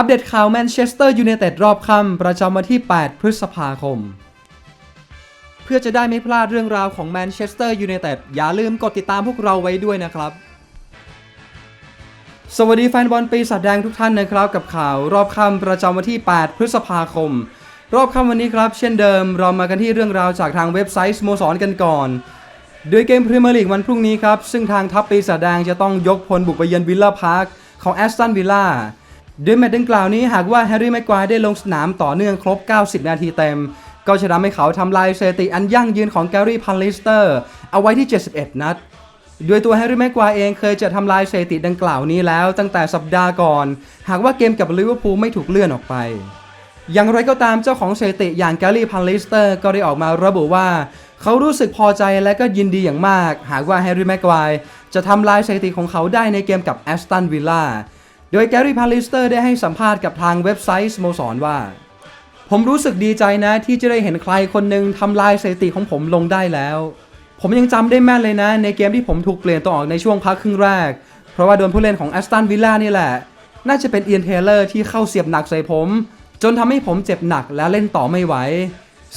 อัปเดตข่าวแมนเชสเตอร์ยูไนเต็ดรอบค่ำประจำวันที่ 8 พฤษภาคม เพื่อจะได้ไม่พลาดเรื่องราวของแมนเชสเตอร์ยูไนเต็ดอย่าลืมกดติดตามพวกเราไว้ด้วยนะครับ สวัสดีแฟนบอลปีศาจแดงทุกท่านนะครับกับข่าวรอบค่ำประจำวันที่ 8 พฤษภาคม รอบค่ำวันนี้ครับ เช่นเดิมเรามากันที่เรื่องราวจากทางเว็บไซต์สโมสรกันก่อนโดยเกมพรีเมียร์ลีกวันพรุ่งนี้ครับซึ่งทางทัพปีศาจแดงจะต้องยกพลบุกไปเยือนวิลล่าพาร์คของแอสตันวิลล่า โดยแมตช์ดังกล่าวนี้หากว่าแฮร์รี่แม็กควายได้ลงสนามต่อเนื่องครบ 90 นาทีเต็ม ก็จะทำให้เขาทำลายสถิติอันยั่งยืนของแกรี่พันลิสเตอร์ เอาไว้ที่ 71 นัดโดยตัวแฮร์รี่แม็กควายเองเคยจะทำลายสถิติดังกล่าวนี้แล้วตั้งแต่สัปดาห์ก่อน หากว่าเกมกับลิเวอร์พูลไม่ถูกเลื่อนออกไป อย่างไรก็ตามเจ้าของสถิติอย่างแกรี่พันลิสเตอร์ก็ได้ออกมาระบุว่า เขารู้สึกพอใจและก็ยินดีอย่างมาก หากว่าแฮร์รี่แม็กควายจะทำลายสถิติของเขาได้ในเกมกับแอสตันวิลล่า โดยแกรี่พันลิสเตอร์ได้ให้สัมภาษณ์กับทางเว็บไซต์สโมสรว่า ผมรู้สึกดีใจนะที่จะได้เห็นใครคนหนึ่งทำลายสถิติของผมลงได้แล้ว ผมยังจำได้แม่นเลยนะ ในเกมที่ผมถูกเปลี่ยนตัวออกในช่วงพักครึ่งแรก เพราะว่าโดนผู้เล่นของแอสตันวิลล่านี่แหละ น่าจะเป็นเอียนเทเลอร์ที่เข้าเสียบหนักใส่ผม จนทำให้ผมเจ็บหนักและเล่นต่อไม่ไหว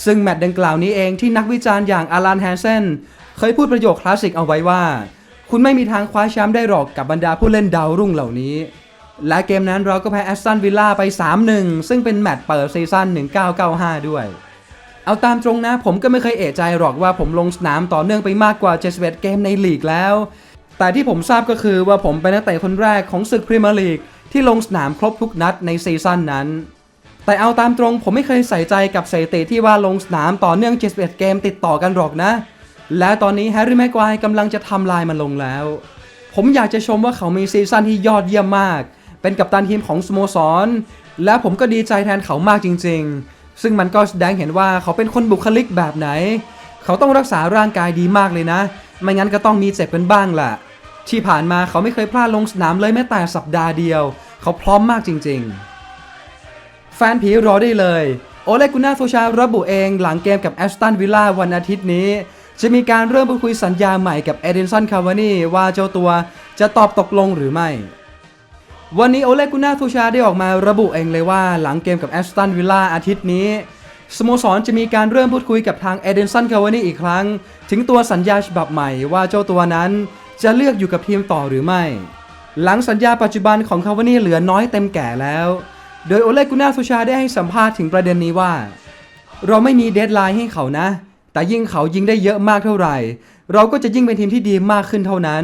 ซึ่งแมตช์ดังกล่าวนี้เองที่นักวิจารณ์อย่างอารันแฮนเซนเคยพูดประโยคคลาสสิกเอาไว้ว่า คุณไม่มีทางคว้าแชมป์ได้หรอกกับบรรดาผู้เล่นดาวรุ่งเหล่านี้ และเกมนั้นเราก็แพ้แอสตันวิลล่าไป 3-1 ซึ่งเป็นแมตช์เปิดซีซั่น 1995 ด้วย เอาตามตรงนะผมก็ไม่เคยเอะใจหรอกว่าผมลงสนามต่อเนื่องไปมากกว่า 71 เกมในลีกแล้ว แต่ที่ผมทราบก็คือว่าผมเป็นนักเตะคนแรกของศึกพรีเมียร์ลีกที่ลงสนามครบทุกนัดในซีซั่นนั้น แต่เอาตามตรงผมไม่เคยใส่ใจกับสถิติที่ว่าลงสนามต่อเนื่อง 71 เกมติดต่อกันหรอกนะ และตอนนี้แฮร์รี่แม็กควายกำลังจะทำลายมันลงแล้ว ผมอยากจะชมว่าเขามีซีซั่นที่ยอดเยี่ยมมาก เป็นกัปตันทีมของสโมสร และผมก็ดีใจแทนเขามากจริง ๆ ซึ่งมันก็แสดงเห็นว่าเขาเป็นคนบุคลิกแบบไหน เขาต้องรักษาร่างกายดีมากเลยนะ ไม่งั้นก็ต้องมีเจ็บกันบ้างแหละ ที่ผ่านมาเขาไม่เคยพลาดลงสนามเลยแม้แต่สัปดาห์เดียว เขาพร้อมมากจริง ๆ แฟนผีรอได้เลย โอเลกุน่าโซชาระบุเองหลังเกมกับแอสตันวิลล่าวันอาทิตย์นี้จะมีการเริ่มพูดคุยสัญญาใหม่กับเอเดนสันคาวานีว่าเจ้าตัวจะตอบตกลงหรือไม่ วันนี้โอเลกุน่าทูชาได้ออกมาระบุเองเลยว่าหลังเกมกับแอสตันวิลล่าอาทิตย์นี้ สโมสรจะมีการเริ่มพูดคุยกับทางเอเดนสันคาวานีอีกครั้ง ถึงตัวสัญญาฉบับใหม่ว่าเจ้าตัวนั้นจะเลือกอยู่กับทีมต่อหรือไม่ หลังสัญญาปัจจุบันของคาวานีเหลือน้อยเต็มแก่แล้ว โดยโอเลกุน่าทูชาได้ให้สัมภาษณ์ถึงประเด็นนี้ว่า เราไม่มีเดทไลน์ให้เขานะ แต่ยิ่งเขายิงได้เยอะมากเท่าไหร่ เราก็จะยิ่งเป็นทีมที่ดีมากขึ้นเท่านั้น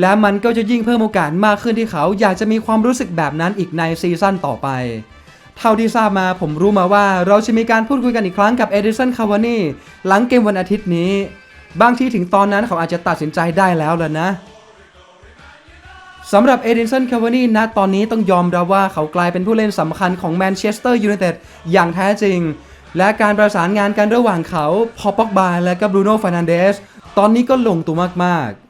และมันก็จะยิ่งเพิ่มโอกาสมากขึ้นที่เขาอยากจะมีความรู้สึกแบบนั้นอีกในซีซั่นต่อไป เท่าที่ทราบมาผมรู้มาว่าเราจะมีการพูดคุยกันอีกครั้งกับเอดิสันคาวานีหลังเกมวันอาทิตย์นี้ บางทีถึงตอนนั้นเขาอาจจะตัดสินใจได้แล้วล่ะนะสำหรับเอดินสันคาวานีณตอนนี้ต้องยอมรับว่าเขากลายเป็นผู้เล่นสำคัญของแมนเชสเตอร์ยูไนเต็ดอย่างแท้จริง และการประสานงานกันระหว่างเขา พอป็อกบาและก็บรูโน่ฟานันเดส ตอนนี้ก็ลงตัวมากๆ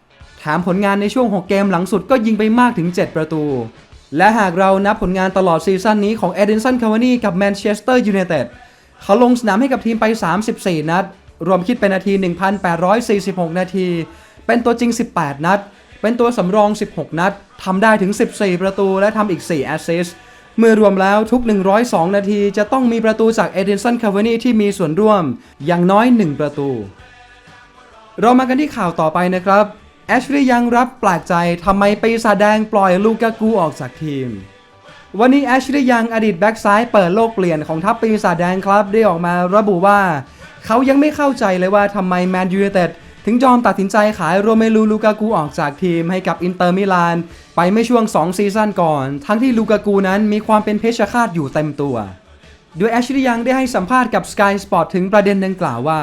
ถามผลงานในช่วง 6 เกมหลังสุดก็ยิงไปมากถึง 7 ประตู และหากเรานับผลงานตลอดซีซั่นนี้ของเอเดนสันคาวานีกับแมนเชสเตอร์ยูไนเต็ดเขาลงสนามให้กับทีมไป 34 นัด รวมคิดเป็นนาที 1,846 นาที เป็นตัวจริง 18 นัด เป็นตัวสำรอง 16 นัดทำได้ถึง 14 ประตูและทำอีก 4 แอสซิสต์เมื่อรวมแล้วทุก 102 นาทีจะต้องมีประตูจากเอเดนสันคาวานีที่มีส่วนร่วมอย่างน้อย 1 ประตู เรามากันที่ข่าวต่อไปนะครับ แอชลีย์ยังรับแปลกใจทำไมปีศาจแดงปล่อยลูกากูออกจากทีม วันนี้แอชลีย์ยังอดีตแบ็กซ้ายเปิดโลกเปลี่ยนของทัพปีศาจแดงครับ ได้ออกมาระบุว่า เขายังไม่เข้าใจเลยว่าทำไมแมนยูไนเต็ดถึงยอมตัดสินใจขายโรเมลูลูกากูออกจากทีมให้กับอินเตอร์มิลาน ไปไม่ช่วง 2 ซีซั่นก่อน ทั้งที่ลูกากูนั้นมีความเป็นเพชฌฆาตอยู่เต็มตัว โดยแอชลีย์ยังได้ให้สัมภาษณ์กับ Sky Sport ถึงประเด็นดังกล่าวว่า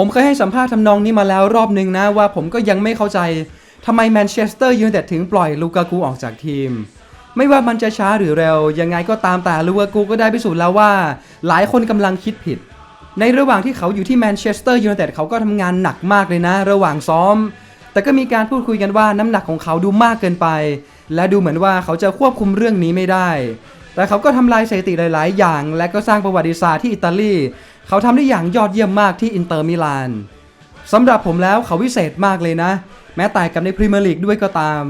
ผมเคยให้สัมภาษณ์ทำนองนี้มาแล้วรอบนึงนะว่าผมก็ยังไม่เข้าใจทำไมแมนเชสเตอร์ยูไนเต็ดถึงปล่อยลูกากูออกจากทีม ไม่ว่ามันจะช้าหรือเร็ว ยังไงก็ตามแต่ลูกากูก็ได้พิสูจน์แล้วว่า หลายคนกำลังคิดผิด ในระหว่างที่เขาอยู่ที่แมนเชสเตอร์ยูไนเต็ดเขาก็ทำงานหนักมากเลยนะ ระหว่างซ้อม แต่ก็มีการพูดคุยกันว่าน้ำหนักของเขาดูมากเกินไป และดูเหมือนว่าเขาจะควบคุมเรื่องนี้ไม่ได้ แต่เขาก็ทำลายสถิติหลาย ๆ อย่าง และก็สร้างประวัติศาสตร์ที่อิตาลี เขาทำได้อย่างยอดเยี่ยมมากที่อินเตอร์มิลานสำหรับผมแล้วเขาวิเศษมากเลยนะ แม้แต่กับในพรีเมียร์ลีกด้วยก็ตาม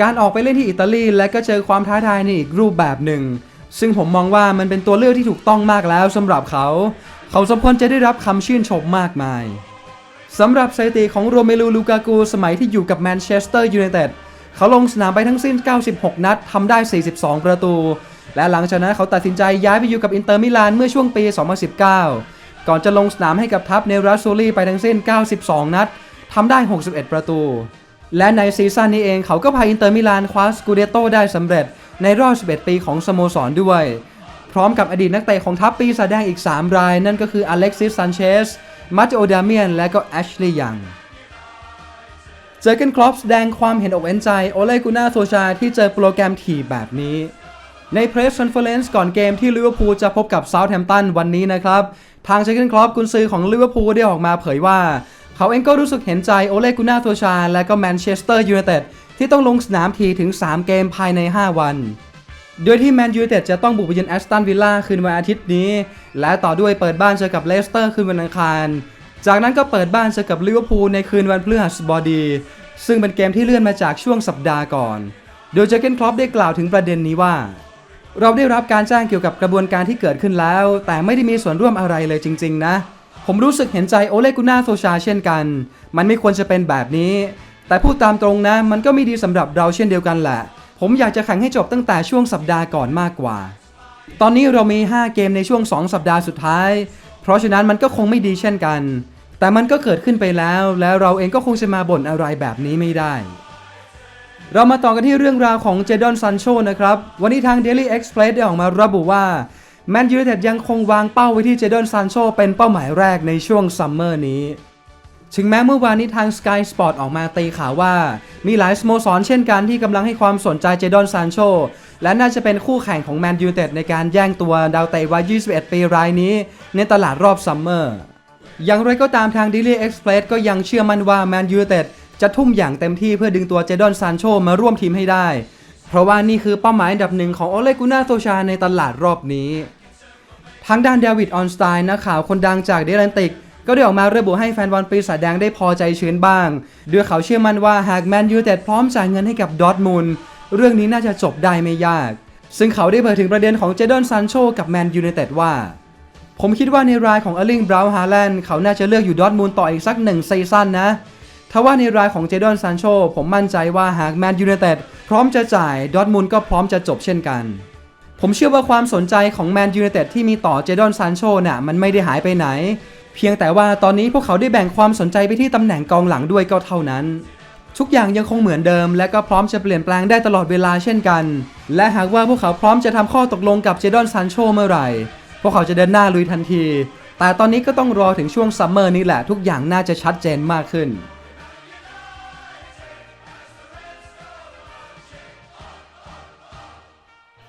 การออกไปเล่นที่อิตาลีและก็เจอความท้าทายในอีกรูปแบบหนึ่ง ซึ่งผมมองว่ามันเป็นตัวเลือกที่ถูกต้องมากแล้วสำหรับเขา เขาสมควรจะได้รับคำชื่นชมมากมายสำหรับสถิติของโรเมลูลูกากูสมัยที่อยู่กับแมนเชสเตอร์ยูไนเต็ดเขาลงสนามไปทั้งสิ้น 96 นัดทำได้ 42 ประตู และหลังจากนั้นเขาตัดสินใจย้ายไปอยู่กับอินเตอร์มิลานเมื่อช่วงปี 2019 ก่อนจะลงสนามให้กับทัพเนรัสโซลีไปทั้งสิ้น 92 นัดทำได้ 61 ประตู และในซีซั่นนี้เองเขาก็พาอินเตอร์มิลานคว้าสกูเดโตได้สำเร็จในรอบ 11 ปีของสโมสรด้วย พร้อมกับอดีตนักเตะของทัพปีศาจแดงอีก 3 ราย นั่นก็คืออเล็กซิสซันเชสมาติโอดาเมียน และก็แอชลีย์ยังเจอเกนครอปแสดงความเห็นอกเห็นใจ โอเลกุน่าโซชาที่เจอโปรแกรมถี่แบบนี้ ในเพรสคอนเฟอเรนซ์ก่อนเกมที่ลิเวอร์พูลจะพบกับเซาท์แฮมป์ตันวันนี้นะครับ ทางเจอร์เกนครอปกุนซือของลิเวอร์พูลได้ออกมาเผยว่า เขาเองก็รู้สึกเห็นใจโอเลกุน่าโซชา และก็แมนเชสเตอร์ยูไนเต็ดที่ต้องลงสนามทีถึง 3 เกมภายใน 5 วัน โดยที่แมนยูไนเต็ดจะต้องบุกไปเยือนแอสตันวิลล่าคืนวันอาทิตย์นี้ และต่อด้วยเปิดบ้านเจอกับเลสเตอร์คืนวันอังคาร จากนั้นก็เปิดบ้านเจอกับลิเวอร์พูลในคืนวันพฤหัสบดี ซึ่งเป็นเกมที่เลื่อนมาจากช่วงสัปดาห์ก่อน โดยเจเกนครอปได้กล่าวถึงประเด็นนี้ว่า เราได้รับการแจ้งเกี่ยวกับกระบวนการที่เกิดขึ้นแล้ว แต่ไม่ได้มีส่วนร่วมอะไรเลยจริง ๆ นะ ผมรู้สึกเห็นใจโอเลกุน่าโซชาเช่นกัน มันไม่ควรจะเป็นแบบนี้ แต่พูดตามตรงนะ มันก็ไม่ดีสำหรับเราเช่นเดียวกันแหละ ผมอยากจะแข่งให้จบตั้งแต่ช่วงสัปดาห์ก่อนมากกว่า ตอนนี้เรามี 5 เกมในช่วง 2 สัปดาห์สุดท้าย เพราะฉะนั้นมันก็คงไม่ดีเช่นกัน แต่มันก็เกิดขึ้นไปแล้ว แล้วเราเองก็คงจะมาบ่นอะไรแบบนี้ไม่ได้ เรามาต่อกันที่เรื่องราวของเจดอนซันโชนะครับ วันนี้ทาง Daily Express ได้ออกมาระบุว่าแมนยูไนเต็ดยังคงวางเป้าไว้ที่เจดอนซันโชเป็นเป้าหมายแรกในช่วงซัมเมอร์นี้ ถึงแม้เมื่อวานนี้ทาง Sky Sport ออกมาตีข่าวว่า มีหลายสโมสรเช่นกันที่กำลังให้ความสนใจเจดอนซานโชและน่าจะเป็นคู่แข่งของแมนยูเต็ดในการแย่งตัวดาวเตะวัย 21 ปีรายนี้ ในตลาดรอบซัมเมอร์ อย่างไรก็ตามทาง Daily Express ก็ยังเชื่อมั่นว่าแมนยูเต็ด จะทุ่มอย่างเต็มที่เพื่อดึงตัวเจดอนซานโชมาร่วมทีมให้ได้ เพราะว่านี่คือเป้าหมายอันดับหนึ่งของโอเลกุน่าโซชาในตลาดรอบนี้ ทางด้านเดวิดออนสไตน์นักข่าวคนดังจากเดลันติก ก็ได้ออกมาระบุให้แฟนบอลปีศาจแดงได้พอใจชื้นบ้างด้วยเขาเชื่อมั่นว่าหากแมนยูเต็ดพร้อมจ่ายเงินให้กับดอร์ทมุนเรื่องนี้น่าจะจบได้ไม่ยาก ซึ่งเขาได้เผยถึงประเด็นของเจดอนซันโชกับแมนยูไนเต็ดว่าผมคิดว่าในรายของเอลิงบราวน์ฮาแลนด์เขาน่าจะเลือกอยู่ดอทมุนต่ออีกสักหนึ่งซีซั่นนะ ทว่าในรายของเจดอนซันโชผมมั่นใจว่าหากแมนยูไนเต็ดพร้อมจะจ่ายดอทมุนด์ก็พร้อมจะจบเช่นกัน ผมเชื่อว่าความสนใจของแมนยูไนเต็ดที่มีต่อเจดอนซานโชน่ะมันไม่ได้หายไปไหน เพียงแต่ว่าตอนนี้พวกเขาได้แบ่งความสนใจไปที่ตำแหน่งกองหลังด้วยก็เท่านั้น ทุกอย่างยังคงเหมือนเดิม และก็พร้อมจะเปลี่ยนแปลงได้ตลอดเวลาเช่นกัน และหากว่าพวกเขาพร้อมจะทำข้อตกลงกับเจดอนซานโชเมื่อไหร่ พวกเขาจะเดินหน้าลุยทันทีแต่ตอนนี้ก็ต้องรอถึงช่วงซัมเมอร์นี้แหละทุกอย่างน่าจะชัดเจนมากขึ้น